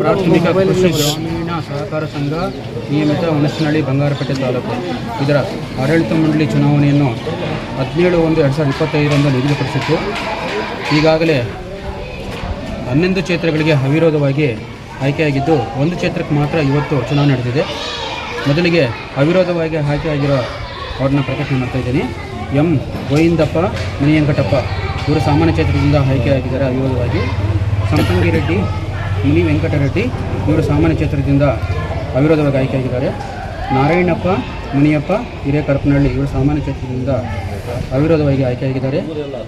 ಪ್ರಾಥಮಿಕ ಕೃಷಿ ಗ್ರಾಮೀಣ ಸಹಕಾರ ಸಂಘ ನಿಯಮಿತ ಹುಣಸನಹಳ್ಳಿ ಬಂಗಾರಪೇಟೆ ತಾಲೂಕು. ಇದರ ಆಡಳಿತ ಮಂಡಳಿ ಚುನಾವಣೆಯನ್ನು ಹದಿನೇಳು ಒಂದು ಎರಡು ಸಾವಿರದ ಇಪ್ಪತ್ತೈದರಂದು ನಿಗದಿಪಡಿಸಿತ್ತು. ಈಗಾಗಲೇ ಹನ್ನೊಂದು ಕ್ಷೇತ್ರಗಳಿಗೆ ಅವಿರೋಧವಾಗಿ ಆಯ್ಕೆಯಾಗಿದ್ದು ಒಂದು ಕ್ಷೇತ್ರಕ್ಕೆ ಮಾತ್ರ ಇವತ್ತು ಚುನಾವಣೆ ನಡೆದಿದೆ. ಮೊದಲಿಗೆ ಅವಿರೋಧವಾಗಿ ಆಯ್ಕೆಯಾಗಿರೋ ಅವ್ರನ್ನ ಪ್ರಕಟಣೆ ಮಾಡ್ತಾ ಇದ್ದೀನಿ. ಎಂ. ಗೋವಿಂದಪ್ಪ ಮುನಿಯಂಕಟಪ್ಪ ಇವರು ಸಾಮಾನ್ಯ ಕ್ಷೇತ್ರದಿಂದ ಆಯ್ಕೆಯಾಗಿದ್ದಾರೆ ಅವಿರೋಧವಾಗಿ. ಸಂಪಂಗಿ ರೆಡ್ಡಿ ಮುನಿ ವೆಂಕಟರೆಡ್ಡಿ, ಇವರು ಸಾಮಾನ್ಯ ಕ್ಷೇತ್ರದಿಂದ ಅವಿರೋಧವಾಗಿ ಆಯ್ಕೆಯಾಗಿದ್ದಾರೆ. ನಾರಾಯಣಪ್ಪ, ಮುನಿಯಪ್ಪ ಹಿರೇಕರಪನಹಳ್ಳಿ ಇವರು ಸಾಮಾನ್ಯ ಕ್ಷೇತ್ರದಿಂದ ಅವಿರೋಧವಾಗಿ ಆಯ್ಕೆಯಾಗಿದ್ದಾರೆ.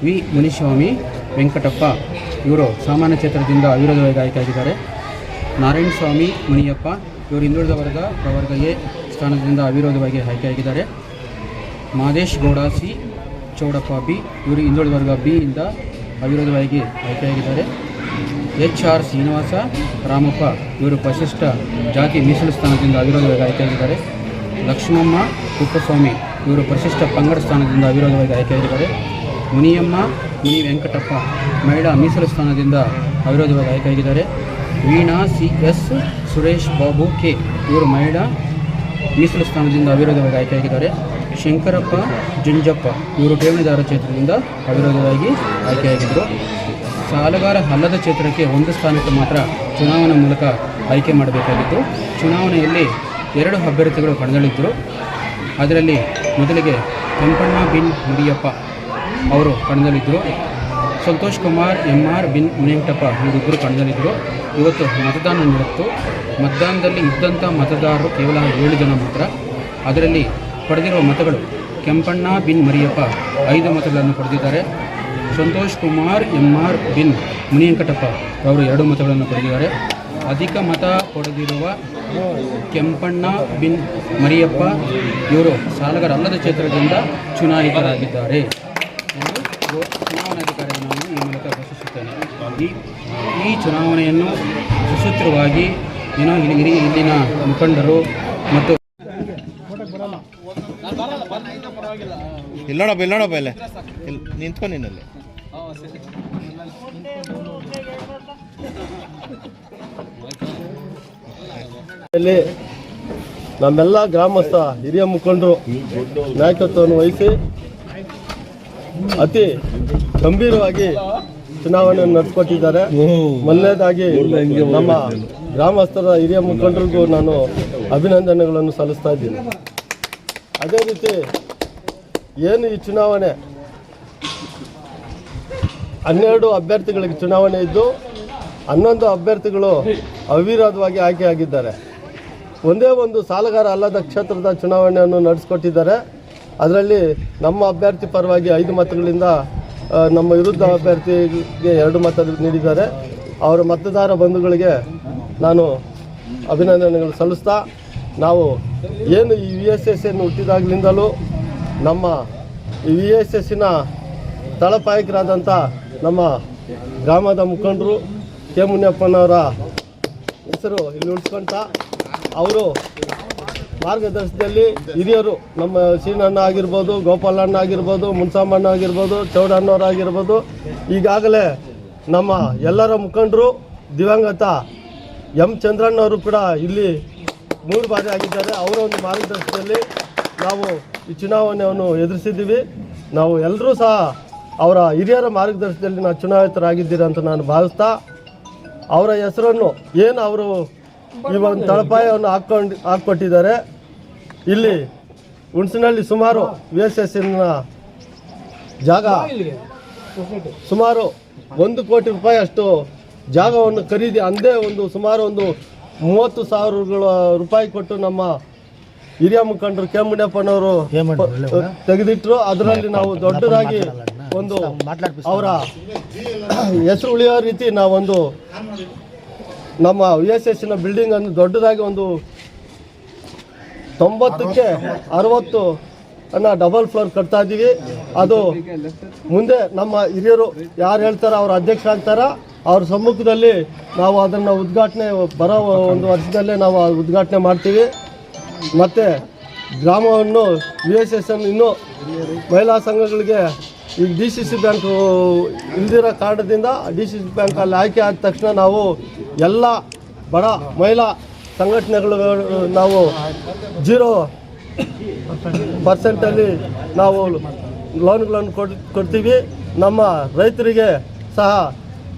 ವಿ. ಮುನಿಸ್ವಾಮಿ, ವೆಂಕಟಪ್ಪ ಇವರು ಸಾಮಾನ್ಯ ಕ್ಷೇತ್ರದಿಂದ ಅವಿರೋಧವಾಗಿ ಆಯ್ಕೆಯಾಗಿದ್ದಾರೆ. ನಾರಾಯಣ ಸ್ವಾಮಿ ಮುನಿಯಪ್ಪ ಇವರು ಹಿಂದುಳಿದ ವರ್ಗ, ಪ್ರವರ್ಗ ಎ ಸ್ಥಾನದಿಂದ ಅವಿರೋಧವಾಗಿ ಆಯ್ಕೆಯಾಗಿದ್ದಾರೆ. ಮಾದೇಶ್ ಗೌಡ, ಸಿ. ಚೌಡಪ್ಪ ಬಿ ಇವರು ಹಿಂದುಳಿದ ವರ್ಗ ಬಿ ಇಂದ ಅವಿರೋಧವಾಗಿ ಆಯ್ಕೆಯಾಗಿದ್ದಾರೆ. ಎಚ್ ಆರ್ ಶ್ರೀನಿವಾಸ ರಾಮಪ್ಪ ಇವರು ಪರಿಶಿಷ್ಟ ಜಾತಿ ಮೀಸಲು ಸ್ಥಾನದಿಂದ ಅವಿರೋಧವಾಗಿ ಆಯ್ಕೆಯಾಗಿದ್ದಾರೆ. ಲಕ್ಷ್ಮಮ್ಮ ಕುಪ್ಪಸ್ವಾಮಿ ಇವರು ಪರಿಶಿಷ್ಟ ಪಂಗಡ ಸ್ಥಾನದಿಂದ ಅವಿರೋಧವಾಗಿ ಆಯ್ಕೆಯಾಗಿದ್ದಾರೆ. ಮುನಿಯಮ್ಮ, ಮುನಿ ವೆಂಕಟಪ್ಪ ಮಹಿಳಾ ಮೀಸಲು ಸ್ಥಾನದಿಂದ ಅವಿರೋಧವಾಗಿ ಆಯ್ಕೆಯಾಗಿದ್ದಾರೆ. Veena C S Suresh Babu K ಇವರು ಮಹಿಳಾ ಮೀಸಲು ಸ್ಥಾನದಿಂದ ಅವಿರೋಧವಾಗಿ ಆಯ್ಕೆಯಾಗಿದ್ದಾರೆ. ಶಂಕರಪ್ಪ, ಜುಂಜಪ್ಪ ಇವರು ಠೇವಣಿದಾರ ಕ್ಷೇತ್ರದಿಂದ ಅವಿರೋಧವಾಗಿ ಆಯ್ಕೆಯಾಗಿದ್ದರು. ಸಾಲಗಾರ ಅಲ್ಲದ ಕ್ಷೇತ್ರಕ್ಕೆ ಒಂದು ಸ್ಥಾನಕ್ಕೆ ಮಾತ್ರ ಚುನಾವಣೆ ಮೂಲಕ ಆಯ್ಕೆ ಮಾಡಬೇಕಾಗಿತ್ತು. ಚುನಾವಣೆಯಲ್ಲಿ ಎರಡು ಅಭ್ಯರ್ಥಿಗಳು ಕಣದಲ್ಲಿದ್ದರು. ಅದರಲ್ಲಿ ಮೊದಲಿಗೆ ಕೆಂಪಣ್ಣ ಬಿನ್ ಮುಡಿಯಪ್ಪ ಅವರು ಕಣದಲ್ಲಿದ್ದರು. ಸಂತೋಷ್ ಕುಮಾರ್ ಎಂ ಆರ್ ಬಿನ್ ಮುನಿಯಂಟಪ್ಪ ಇವರಿಬ್ಬರು ಕಣದಲ್ಲಿದ್ದರು. ಇವತ್ತು ಮತದಾನ ನಡೆಯಿತು. ಮತದಾನದಲ್ಲಿ ಇದ್ದಂಥ ಮತದಾರರು ಕೇವಲ ಏಳು ಜನ ಮಾತ್ರ. ಅದರಲ್ಲಿ ಪಡೆದಿರುವ ಮತಗಳು ಕೆಂಪಣ್ಣ ಬಿನ್ ಮರಿಯಪ್ಪ ಐದು ಮತಗಳನ್ನು ಪಡೆದಿದ್ದಾರೆ. ಸಂತೋಷ್ ಕುಮಾರ್ ಎಂ ಆರ್ ಬಿನ್ ಮುನಿಯಂಕಟಪ್ಪ ಅವರು ಎರಡು ಮತಗಳನ್ನು ಪಡೆದಿದ್ದಾರೆ. ಅಧಿಕ ಮತ ಪಡೆದಿರುವ ಕೆಂಪಣ್ಣ ಬಿನ್ ಮರಿಯಪ್ಪ ಇವರು ಸಾಲಗಾರ ಅಲ್ಲದ ಕ್ಷೇತ್ರದಿಂದ ಚುನಾಯಿತರಾಗಿದ್ದಾರೆ. ಎಂದು ಚುನಾವಣಾಧಿಕಾರಿ ನಾನು ಈ ಮೂಲಕ ಘೋಷಿಸುತ್ತೇನೆ ಈ ಈ ಚುನಾವಣೆಯನ್ನು ಸುಸೂತ್ರವಾಗಿ ಏನೋ ಇಲ್ಲಿ ಇಲ್ಲಿ- ಇಲ್ಲಿನ ಮುಖಂಡರು ಮತ್ತು ಇಲ್ಲಿ ನೋಡಪ್ಪ ಇಲ್ಲಿ ನೋಡಪ್ಪ ಇಲ್ಲೇ. ಇಲ್ಲಿ ನಿಂತ್ಕೊ ನಿನ್ನಲ್ಲಿ ಇಲ್ಲಿ ನಮ್ಮೆಲ್ಲ ಗ್ರಾಮಸ್ಥ ಹಿರಿಯ ಮುಖಂಡರು ನಾಯಕತ್ವವನ್ನು ವಹಿಸಿ ಅತಿ ಗಂಭೀರವಾಗಿ ಚುನಾವಣೆಯನ್ನು ನಡೆಸ್ಕೊಟ್ಟಿದ್ದಾರೆ. ಮೊದಲನೇದಾಗಿ ನಮ್ಮ ಗ್ರಾಮಸ್ಥರ ಹಿರಿಯ ಮುಖಂಡರಿಗೂ ನಾನು ಅಭಿನಂದನೆಗಳನ್ನು ಸಲ್ಲಿಸ್ತಾ ಇದ್ದೀನಿ. ಅದೇ ರೀತಿ ಏನು ಈ ಚುನಾವಣೆ? ಹನ್ನೆರಡು ಅಭ್ಯರ್ಥಿಗಳಿಗೆ ಚುನಾವಣೆ ಇದ್ದು, ಹನ್ನೊಂದು ಅಭ್ಯರ್ಥಿಗಳು ಅವಿರೋಧವಾಗಿ ಆಯ್ಕೆಯಾಗಿದ್ದಾರೆ ಒಂದೇ ಒಂದು ಸಾಲಗಾರ ಅಲ್ಲದ ಕ್ಷೇತ್ರದ ಚುನಾವಣೆಯನ್ನು ನಡೆಸಿಕೊಟ್ಟಿದ್ದಾರೆ. ಅದರಲ್ಲಿ ನಮ್ಮ ಅಭ್ಯರ್ಥಿ ಪರವಾಗಿ ಐದು ಮತಗಳಿಂದ ನಮ್ಮ ವಿರುದ್ಧ ಅಭ್ಯರ್ಥಿಗೆ ಎರಡು ಮತ ನೀಡಿದ್ದಾರೆ. ಅವರ ಮತದಾರ ಬಂಧುಗಳಿಗೆ ನಾನು ಅಭಿನಂದನೆಗಳು ಸಲ್ಲಿಸ್ತಾ, ನಾವು ಏನು ಈ ವಿ ಎಸ್ ಎಸ್ ಅನ್ನು ಹುಟ್ಟಿದಾಗಲಿಂದಲೂ ನಮ್ಮ ವಿ ಎಸ್ ಎಸ್ಸಿನ ತಳಪಾಯಕರಾದಂಥ ನಮ್ಮ ಗ್ರಾಮದ ಮುಖಂಡರು ಕೆ. ಮುನಿಯಪ್ಪನವರ ಹೆಸರು ಇಲ್ಲಿ ಉಳಿಸ್ಕೊಂತ ಅವರು ಮಾರ್ಗದರ್ಶನದಲ್ಲಿ ಹಿರಿಯರು ನಮ್ಮ ಸೀನಣ್ಣ ಆಗಿರ್ಬೋದು ಗೋಪಾಲಣ್ಣ ಆಗಿರ್ಬೋದು ಮುನ್ಸಾಮಣ್ಣ ಆಗಿರ್ಬೋದು ಚೌಡಣ್ಣವ್ರು ಆಗಿರ್ಬೋದು, ಈಗಾಗಲೇ ನಮ್ಮ ಎಲ್ಲರ ಮುಖಂಡರು ದಿವಂಗತ ಎಂ. ಚಂದ್ರಣ್ಣವರು ಕೂಡ ಇಲ್ಲಿ ಮೂರು ಬಾರಿ ಆಗಿದ್ದಾರೆ. ಅವರ ಒಂದು ಮಾರ್ಗದರ್ಶನದಲ್ಲಿ ನಾವು ಈ ಚುನಾವಣೆಯನ್ನು ಎದುರಿಸಿದ್ದೀವಿ. ನಾವು ಎಲ್ಲರೂ ಸಹ ಅವರ ಹಿರಿಯರ ಮಾರ್ಗದರ್ಶನದಲ್ಲಿ ನಾವು ಚುನಾಯಿತರಾಗಿದ್ದೀರಿ ಅಂತ ನಾನು ಭಾವಿಸ್ತಾ, ಅವರ ಹೆಸರನ್ನು ಏನು ಅವರು ಈ ಒಂದು ತಳಪಾಯವನ್ನು ಹಾಕ್ಕೊಂಡು ಹಾಕ್ಕೊಟ್ಟಿದ್ದಾರೆ. ಇಲ್ಲಿ ಹುಣಸಿನಲ್ಲಿ ಸುಮಾರು ವಿ ಎಸ್ ಎಸ್ ಜಾಗ, ಸುಮಾರು ಒಂದು ಕೋಟಿ ರೂಪಾಯಿ ಅಷ್ಟು ಜಾಗವನ್ನು ಖರೀದಿ, ಅಂದೇ ಒಂದು ಸುಮಾರು ಒಂದು ಮೂವತ್ತು ಸಾವಿರಗಳ ರೂಪಾಯಿ ಕೊಟ್ಟು ನಮ್ಮ ಹಿರಿಯ ಮುಖಂಡರು ಕೆ ಮುನಿಯಪ್ಪನವರು ತೆಗೆದಿಟ್ರು. ಅದರಲ್ಲಿ ನಾವು ದೊಡ್ಡದಾಗಿ ಒಂದು ಅವರ ಹೆಸರು ಉಳಿಯೋ ರೀತಿ ನಾವೊಂದು ನಮ್ಮ ವಿ ಎಸ್ ಎಸ್ಸಿನ ಬಿಲ್ಡಿಂಗ್ ಅನ್ನು ದೊಡ್ಡದಾಗಿ ಒಂದು ತೊಂಬತ್ತಕ್ಕೆ ಅರವತ್ತು ಅನ್ನ ಡಬಲ್ ಫ್ಲೋರ್ ಕಟ್ತಾ ಇದ್ದೀವಿ. ಅದು ಮುಂದೆ ನಮ್ಮ ಹಿರಿಯರು ಯಾರು ಹೇಳ್ತಾರ ಅವ್ರ ಅಧ್ಯಕ್ಷ ಆಗ್ತಾರ ಅವ್ರ ಸಮ್ಮುಖದಲ್ಲಿ ನಾವು ಅದನ್ನು ಉದ್ಘಾಟನೆ ಬರೋ ಒಂದು ವರ್ಷದಲ್ಲೇ ನಾವು ಉದ್ಘಾಟನೆ ಮಾಡ್ತೀವಿ. ಮತ್ತು ಗ್ರಾಮವನ್ನು ವಿ ಎಸ್ ಎಸ್ ಎನ್ ಇನ್ನೂ ಮಹಿಳಾ ಸಂಘಗಳಿಗೆ ಈ ಡಿ ಸಿ ಸಿ ಬ್ಯಾಂಕು ಇಲ್ದಿರೋ ಕಾರಣದಿಂದ ಡಿ ಸಿ ಸಿ ಬ್ಯಾಂಕಲ್ಲಿ ಆಯ್ಕೆ ಆದ ತಕ್ಷಣ ನಾವು ಎಲ್ಲ ಬಡ ಮಹಿಳಾ ಸಂಘಟನೆಗಳು ನಾವು ಜೀರೋ ಪರ್ಸೆಂಟಲ್ಲಿ ನಾವು ಲೋನ್ಗಳನ್ನು ಕೊಡ್, ಕೊಡ್ತೀವಿ. ನಮ್ಮ ರೈತರಿಗೆ ಸಹ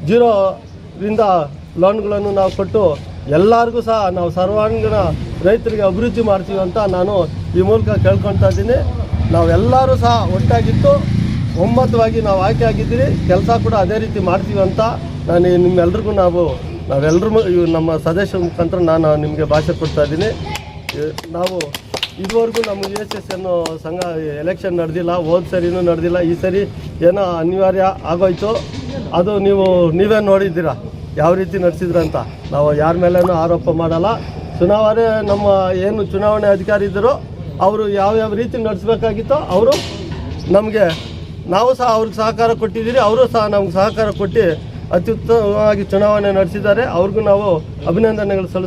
ಜೀರೋದಿಂದ ಲೋನ್ಗಳನ್ನು ನಾವು ಕೊಟ್ಟು ಎಲ್ಲರಿಗೂ ಸಹ ನಾವು ಸರ್ವಾಂಗೀಣ ರೈತರಿಗೆ ಅಭಿವೃದ್ಧಿ ಮಾಡ್ತೀವಿ ಅಂತ ನಾನು ಈ ಮೂಲಕ ಕೇಳ್ಕೊತಾ ಇದ್ದೀನಿ. ನಾವೆಲ್ಲರೂ ಸಹ ಒಟ್ಟಾಗಿತ್ತು ಒಮ್ಮತವಾಗಿ ನಾವು ಆಯ್ಕೆ ಆಗಿದ್ದೀರಿ. ಕೆಲಸ ಕೂಡ ಅದೇ ರೀತಿ ಮಾಡ್ತೀವಿ ಅಂತ ನಾನು ನಿಮ್ಮೆಲ್ರಿಗೂ ನಾವು ನಾವೆಲ್ಲರೂ ನಮ್ಮ ಸದಸ್ಯರ ಮುಖಾಂತರ ನಾನು ನಿಮಗೆ ಭಾಷೆ ಕೊಡ್ತಾ ಇದ್ದೀನಿ. ನಾವು ಇದುವರೆಗೂ ನಮ್ಮ ಯು ಎಸ್ ಎಸ್ ಎನ್ನು ಸಂಘ ಎಲೆಕ್ಷನ್ ನಡೆದಿಲ್ಲ, ಹೋದ ಸರಿನೂ ನಡೆದಿಲ್ಲ. ಈ ಸರಿ ಏನೋ ಅನಿವಾರ್ಯ ಆಗೋಯ್ತು. ಅದು ನೀವು ನೀವೇ ನೋಡಿದ್ದೀರಾ. ಯಾವ ರೀತಿ ನಡೆಸಿದ್ರು ಅಂತ ನಾವು ಯಾರ ಮೇಲೇನೂ ಆರೋಪ ಮಾಡಲ್ಲ. ಚುನಾವಣೆ ನಮ್ಮ ಏನು ಚುನಾವಣೆ ಅಧಿಕಾರಿ ಇದ್ದರು ಅವರು ಯಾವ್ಯಾವ ರೀತಿ ನಡೆಸಬೇಕಾಗಿತ್ತೋ ಅವರು ನಮಗೆ ನಾವು ಸಹ ಅವ್ರಿಗೆ ಸಹಕಾರ ಕೊಟ್ಟಿದ್ದೀರಿ, ಅವರು ಸಹ ನಮ್ಗೆ ಸಹಕಾರ ಕೊಟ್ಟು ಅತ್ಯುತ್ತಮವಾಗಿ ಚುನಾವಣೆ ನಡೆಸಿದ್ದಾರೆ. ಅವ್ರಿಗೂ ನಾವು ಅಭಿನಂದನೆಗಳು ಸಲ್ಲಿಸ್ತೀವಿ.